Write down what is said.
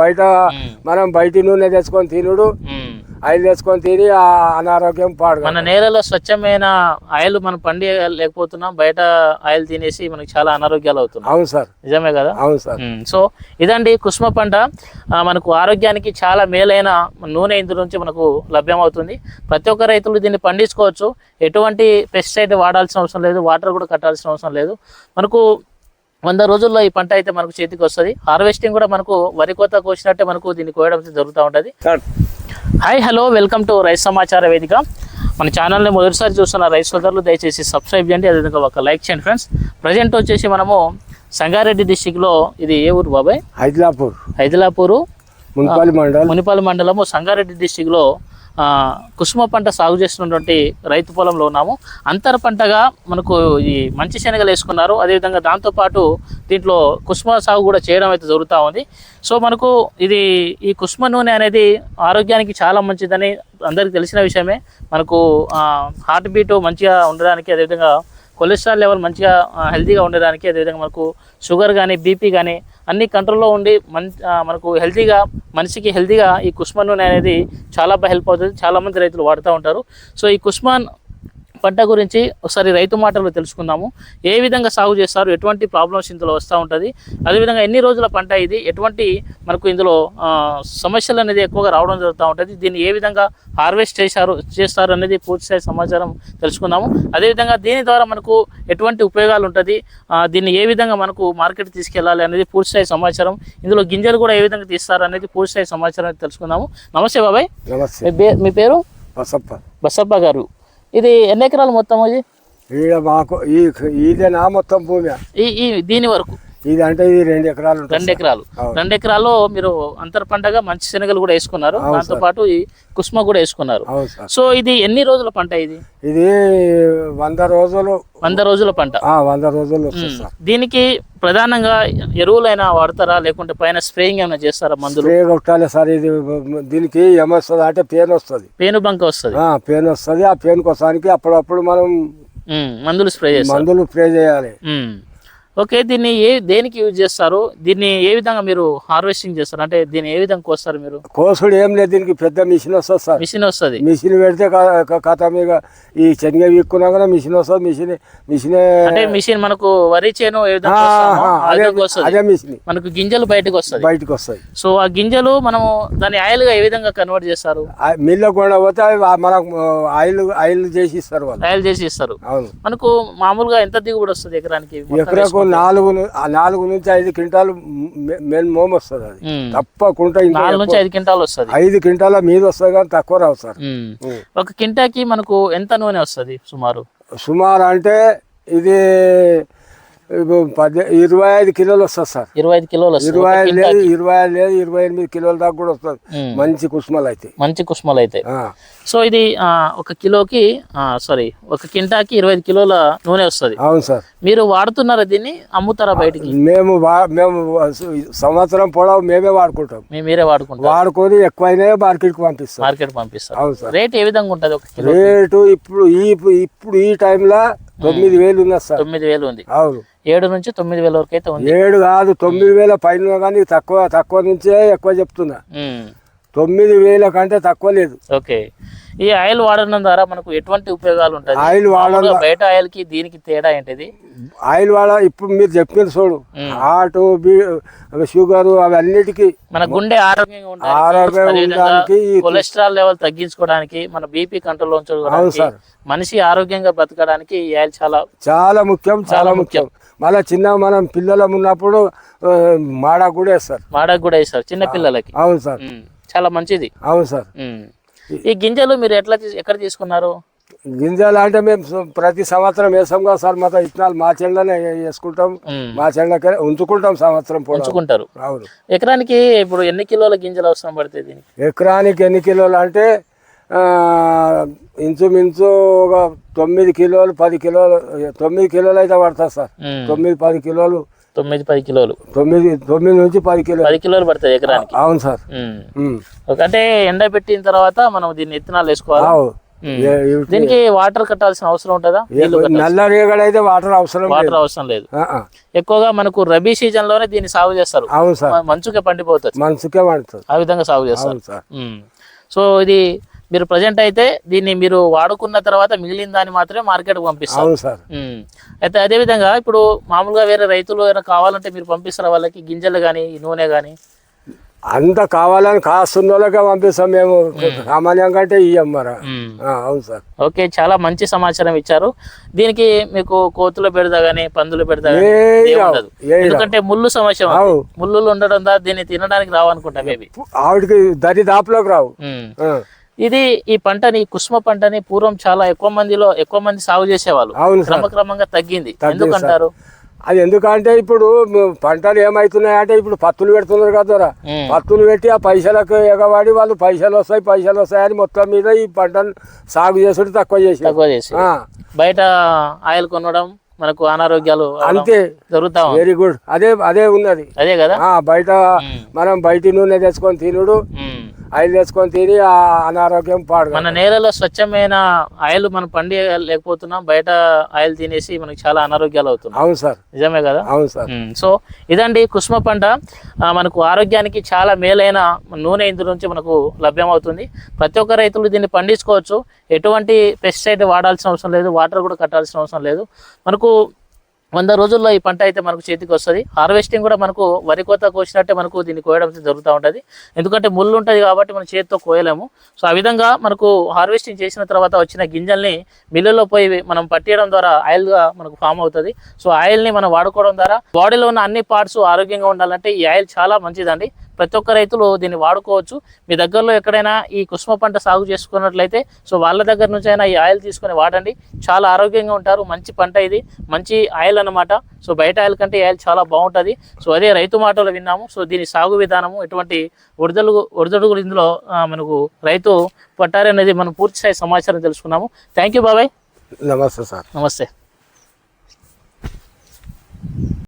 బయట మనం బయట నూనె తెచ్చుకొని తినుడు. ఆయిల్ తెచ్చుకొని తిని ఆ అనారోగ్యం పాడు మన నేలలో స్వచ్ఛమైన ఆయిల్ మనం పండి లేకపోతున్నాం బయట ఆయిల్ తినేసి మనకి చాలా అనారోగ్యాలు అవుతున్నాయి. అవును సార్. నిజమే కదా? అవును సార్. సో ఇదండి కుసుమ పంట. మనకు ఆరోగ్యానికి చాలా మేలైన నూనె ఇందు నుంచి మనకు లభ్యమవుతుంది ప్రతి ఒక్క రైతులు దీన్ని పండించుకోవచ్చు. ఎటువంటి పెస్టిసైడ్ వాడాల్సిన అవసరం లేదు. వాటర్ కూడా కట్టాల్సిన అవసరం లేదు. మనకు వంద రోజుల్లో ఈ పంట అయితే మనకు చేతికి వస్తుంది. హార్వెస్టింగ్ కూడా మనకు వరి కోత కోసినట్టే మనకు దీన్ని కోయడం జరుగుతూ ఉంటుంది. Hi hello welcome to rice సమాచార వేదిక. మన ఛానల్ని మొదటిసారి చూస్తున్న రైస్ సోదరులు దయచేసి సబ్స్క్రైబ్ చేయండి. అదేవిధంగా ఒక లైక్ చేయండి ఫ్రెండ్స్ ప్రజెంట్ వచ్చేసి మనము సంగారెడ్డి డిస్టిక్లో ఇది ఏ ఊరు బాబాయ్? హైదలాపూర్ హైదలాపూరు మున్సిపల్ మండల్. మునిపల్లి మండలము సంగారెడ్డి డిస్టిక్లో కుసుమ పంట సాగు చేస్తున్నటువంటి రైతు పొలంలో ఉన్నాము. అంతర పంటగా మనకు ఈ మంచి శనగలు వేసుకున్నారు. అదేవిధంగా దాంతోపాటు దీంట్లో కుసుమ సాగు కూడా చేయడం అయితే జరుగుతూ ఉంది. సో మనకు ఇది ఈ కుసుమ నూనె అనేది ఆరోగ్యానికి చాలా మంచిదని అందరికీ తెలిసిన విషయమే. మనకు హార్ట్ బీట్ మంచిగా ఉండడానికి అదేవిధంగా కొలెస్ట్రాల్ లెవెల్ మంచిగా హెల్తీగా ఉండడానికి అదేవిధంగా మనకు షుగర్ కానీ బీపీ కానీ అన్ని కంట్రోల్లో ఉండి మన్ మనకు హెల్తీగా మనిషికి హెల్తీగా ఈ కుస్మాన్ నూనె అనేది చాలా బాగా హెల్ప్ అవుతుంది. చాలామంది రైతులు వాడుతూ ఉంటారు. సో ఈ కుస్మాన్ పంట గురించి ఒకసారి రైతు మాటలు తెలుసుకుందాము. ఏ విధంగా సాగు చేస్తారు? ఎటువంటి ప్రాబ్లమ్స్ ఇందులో వస్తూ ఉంటుంది? అదేవిధంగా ఎన్ని రోజుల పంట ఇది? ఎటువంటి మనకు ఇందులో సమస్యలు అనేది ఎక్కువగా రావడం జరుగుతూ ఉంటుంది. దీన్ని ఏ విధంగా హార్వెస్ట్ చేశారు చేస్తారు అనేది పూర్తిస్థాయి సమాచారం తెలుసుకుందాము. అదేవిధంగా దీని ద్వారా మనకు ఎటువంటి ఉపయోగాలు ఉంటుంది? దీన్ని ఏ విధంగా మనకు మార్కెట్ తీసుకెళ్ళాలి అనేది పూర్తిస్థాయి సమాచారం ఇందులో గింజలు కూడా ఏ విధంగా తీస్తారు అనేది పూర్తిస్థాయి సమాచారం తెలుసుకుందాము. నమస్తే బాబాయ్. మీ పేరు? బసప్ప. బసప్ప గారు. ఇది ఎన్ని ఎకరాలు మొత్తం ఇది? ఈడ మాకు ఈ ఇదే నా మొత్తం భూమి. ఈ ఈ దీని వరకు. ఇది అంటే ఇది రెండు ఎకరాలు రెండు ఎకరాలు. రెండు ఎకరాల్లో మీరు అంతర పంటగా మంచి శనగలు కూడా వేసుకున్నారు. దాంతో పాటు ఈ కుస్మ కూడా వేసుకున్నారు. సో ఇది ఎన్ని రోజుల పంట ఇది? ఇది వంద రోజులు వంద రోజుల పంట. ఆ, వంద రోజులు దీనికి ప్రధానంగా ఎరువులైనా వాడతారా? లేకుంటే పైన స్ప్రేయింగ్ ఏమైనా చేస్తారా మందులు? స్ప్రే కొట్టాలి సార్. ఇది దీనికి ఏమొస్తుంది అంటే పెయిన్ వస్తుంది. పేను బంక వస్తుంది. ఆ, పెయిన్ వస్తుంది. ఆ పెయిన్ కోసానికి అప్పుడప్పుడు మనం మందులు స్ప్రే చేస్తారు. మందులు స్ప్రే చేయాలి. ఓకే దీన్ని ఏ దేనికి యూజ్ చేస్తారు? దీన్ని ఏ విధంగా మీరు హార్వెస్టింగ్ చేస్తారు? అంటే దీన్ని ఏ విధంగా కోస్తారు మీరు? కోసుడు ఏం లేదు దీనికి పెద్ద మిషన్ వస్తుంది సార్. మిషన్ వస్తుంది. మిషన్ పెడితే కథ మీద ఈ శనగ వీక్కున్నా కూడా మిషన్ వస్తుంది మిషన్ మిషనే అంటే మిషన్ మనకు వరి చేను ఏ విధంగా అదే మిషన్. మనకు గింజలు బయటకు వస్తుంది. బయటకు వస్తాయి సో ఆ గింజలు మనము దాని ఆయిల్గా ఏ విధంగా కన్వర్ట్ చేస్తారు? మిల్ల కూడా పోతే మనకు ఆయిల్ ఆయిల్ చేసి ఇస్తారు ఆయిల్ చేసి ఇస్తారు. మనకు మామూలుగా ఎంత దిగుబడి వస్తుంది ఎకరానికి? ఎకరకు? నాలుగు నాలుగు నుంచి ఐదు క్వింటాలు మెయిన్ మోమ్ వస్తుంది అది. తప్పకుండా నాలుగు నుంచి ఐదు క్వింటాల్ వస్తుంది. ఐదు క్వింటాల మీద వస్తుంది కానీ తక్కువ రావు సార్. ఒక కింటాకి మనకు ఎంత నూనె వస్తుంది సుమారు? సుమారు అంటే ఇది పది ఇరవై ఐదు కిలోలు వస్తుంది సార్. ఇరవై ఐదు కిలోలు ఇరవై ఐదు లేదు. ఇరవై ఐదు లేదు ఇరవై ఎనిమిది కిలోల దాకా కూడా వస్తుంది. మ్మ్. మంచి కుసుమలు అయితే మంచి కుష్మలు అయితే. సో ఇది ఒక కిలోకి సారీ ఒక కింటాకి ఇరవై ఐదు కిలోల నూనె వస్తుంది. అవును సార్. మీరు వాడుతున్నారా దీన్ని? అమ్ముతారా బయటికి? మేము మేము సంవత్సరం పొడవు మేమే వాడుకుంటాం. మీ మీరే వాడుకుంటారు. వాడుకొని ఎక్కువైనా మార్కెట్కి పంపిస్తాం. మార్కెట్ పంపిస్తారు. అవును సార్. రేట్ ఏ విధంగా ఉంటుంది ఒక కిలో రేటు ఇప్పుడు ఈ ఇప్పుడు ఈ టైంలో తొమ్మిది వేలు ఉన్నది సార్. తొమ్మిది వేలు ఉంది. అవును. ఏడు నుంచి తొమ్మిది వేల వరకు అయితే ఉంది. ఏడు కాదు తొమ్మిది వేల పైన కానీ తక్కువ తక్కువ నుంచే ఎక్కువ చెప్తున్నా. మ్మ్. తొమ్మిది వేల కంటే తక్కువ లేదు. ఓకే. ఈ ఆయిల్ వాడడం ద్వారా మనకు ఎటువంటి ఉపయోగాలు ఉంటాయి? ఆయిల్ వాడడం బయట ఆయిల్కి దీనికి తేడా ఏంటిది? ఆయిల్ వాడ ఇప్పుడు మీరు చెప్పిన చూడు. హార్ట్ షుగర్ అవి అన్నిటికీ మన గుండె ఆరోగ్యంగా ఉండడానికి కొలెస్ట్రాల్ లెవెల్ తగ్గించుకోవడానికి మన బీపీ కంట్రోల్ ఉంచుకోవడానికి సార్. మనిషి ఆరోగ్యంగా బ్రతకడానికి ఈ ఆయిల్ చాలా చాలా ముఖ్యం చాలా ముఖ్యం. మళ్ళీ చిన్న మనం పిల్లలం ఉన్నప్పుడు మాడ కూడా వేస్తారు. మాడకు కూడా వేస్తారు చిన్న పిల్లలకి. అవును సార్. చాలా మంచిది. అవును సార్. ఈ గింజలు మీరు ఎట్లా ఎక్కడ తీసుకున్నారు? గింజలు అంటే మేము ప్రతి సంవత్సరం వేసాం కదా సార్ మొత్తం ఇత్తనాలు మా చెండ్లనే వేసుకుంటాం. మా చెండ్లకే ఉంచుకుంటాం సంవత్సరం ఉంచుకుంటారు. అవును. ఎకరానికి ఇప్పుడు ఎన్ని కిలోల గింజలు అవసరం పడుతుంది ఎకరానికి ఎన్ని కిలోలు అంటే ఇంచుమించు ఒక తొమ్మిది కిలోలు పది కిలోలు తొమ్మిది కిలోలు అయితే పడుతుంది సార్. మ్మ్. తొమ్మిది పది కిలోలు. తొమ్మిది పది కిలోలు. తొమ్మిది తొమ్మిది నుంచి పది కిలోలు. పది కిలోలు పడుతుంది ఎకరానికి. అవును సార్. అంటే ఎండ పెట్టిన తర్వాత మనం దీన్ని ఇత్తనాలు వేసుకోవాలి. దీనికి వాటర్ కట్టాల్సిన అవసరం ఉంటుందా? నల్ల అయితే వాటర్ అవసరం వాటర్ అవసరం లేదు. ఎక్కువగా మనకు రబీ సీజన్లోనే దీన్ని సాగు చేస్తారు. అవును సార్. మంచుకే పండిపోతుంది మనసుకే పడుతుంది ఆ విధంగా సాగు చేస్తారు. సో ఇది మీరు ప్రజెంట్ అయితే దీన్ని మీరు వాడుకున్న తర్వాత మిగిలిన దాన్ని మాత్రమే మార్కెట్కి పంపిస్తారు. అయితే అదే విధంగా ఇప్పుడు మామూలుగా వేరే రైతులు ఏమైనా కావాలంటే మీరు పంపిస్తారా వాళ్ళకి? గింజలు కానీ నూనె కానీ అంత కావాలని కాస్తున్న వాళ్ళకే పంపిస్తాం మేము. సామాన్యంగా అంటే ఇయ్యం మరి. ఆ, అవును సార్. ఓకే చాలా మంచి సమాచారం ఇచ్చారు. దీనికి మీకు కోతులు పెడదా కానీ పందులు పెడదా గానీ. ఎందుకంటే ముళ్ళు సమస్య. ముళ్ళులు ఉండడం ద్వారా దీన్ని తినడానికి రావనుకుంటా మేబీ. ఆవిడకి దరి దాపులోకి రావు. ఇది ఈ పంటని కుసుమ పంటని పూర్వం చాలా ఎక్కువ మందిలో ఎక్కువ మంది సాగు చేసేవాళ్ళు. క్రమక్రమంగా తగ్గింది. ఎందుకంటారు? అది ఎందుకంటే ఇప్పుడు పంటలు ఏమవుతున్నాయి అంటే ఇప్పుడు పత్తులు పెడుతున్నారు కదా. పత్తులు పెట్టి ఆ పైసలకు ఎగవాడి వాళ్ళు పైసలు వస్తాయి పైసలు వస్తాయని మొత్తం మీద ఈ పంటను సాగు చేసుడు తక్కువ చేసి తక్కువ చేసి ఆ, బయట ఆయిల్ కొనడం మనకు అనారోగ్యాలు అంతే. జరుగుతా వెరీ గుడ్ అదే అదే ఉన్నది. అదే కదా? ఆ బయట. మనం బయట నూనె తెచ్చుకొని తినుడు. ఆయిల్ తిని ఆ అనారోగ్యం పాడు మన నేలలో స్వచ్ఛమైన ఆయిల్ మనం పండి లేకపోతున్నాం బయట ఆయిల్ తినేసి మనకి చాలా అనారోగ్యాలు అవుతున్నాయి. అవును సార్. నిజమే కదా? అవును సార్. సో ఇదండి కుసుమ పంట. మనకు ఆరోగ్యానికి చాలా మేలైన నూనె ఇందు నుంచి మనకు లభ్యమవుతుంది. ప్రతి ఒక్క రైతులు దీన్ని పండించుకోవచ్చు. ఎటువంటి పెస్టిసైడ్ వాడాల్సిన అవసరం లేదు. వాటర్ కూడా కట్టాల్సిన అవసరం లేదు. మనకు వంద రోజుల్లో ఈ పంట అయితే మనకు చేతికి వస్తుంది. హార్వెస్టింగ్ కూడా మనకు వరి కోత కోసినట్టే మనకు దీన్ని కోయడం జరుగుతూ ఉంటుంది. ఎందుకంటే ముళ్ళు ఉంటుంది కాబట్టి మనం చేతితో కోయలేము. సో ఆ విధంగా మనకు హార్వెస్టింగ్ చేసిన తర్వాత వచ్చిన గింజల్ని మిల్లులో పోయి మనం పట్టేయడం ద్వారా ఆయిల్గా మనకు ఫామ్ అవుతుంది. సో ఆయిల్ని మనం వాడుకోవడం ద్వారా బాడీలో ఉన్న అన్ని పార్ట్స్ ఆరోగ్యంగా ఉండాలంటే ఈ ఆయిల్ చాలా మంచిదండి. ప్రతి ఒక్క రైతులు దీన్ని వాడుకోవచ్చు. మీ దగ్గరలో ఎక్కడైనా ఈ కుసుమ పంట సాగు చేసుకున్నట్లయితే సో వాళ్ళ దగ్గర నుంచి అయినా ఈ ఆయిల్ తీసుకొని వాడండి. చాలా ఆరోగ్యంగా ఉంటారు. మంచి పంట ఇది. మంచి ఆయిల్ అన్నమాట. సో బయట ఆయిల్ కంటే ఈ ఆయిల్ చాలా బాగుంటుంది. సో అదే రైతు మాటలు విన్నాము. సో దీని సాగు విధానము ఎటువంటి ఒడిదలు ఒడిదడుగులు ఇందులో మనకు రైతు పట్టారనేది మనం పూర్తి స్థాయి సమాచారం తెలుసుకున్నాము. థ్యాంక్ యూ బాబాయ్. నమస్తే సార్. నమస్తే.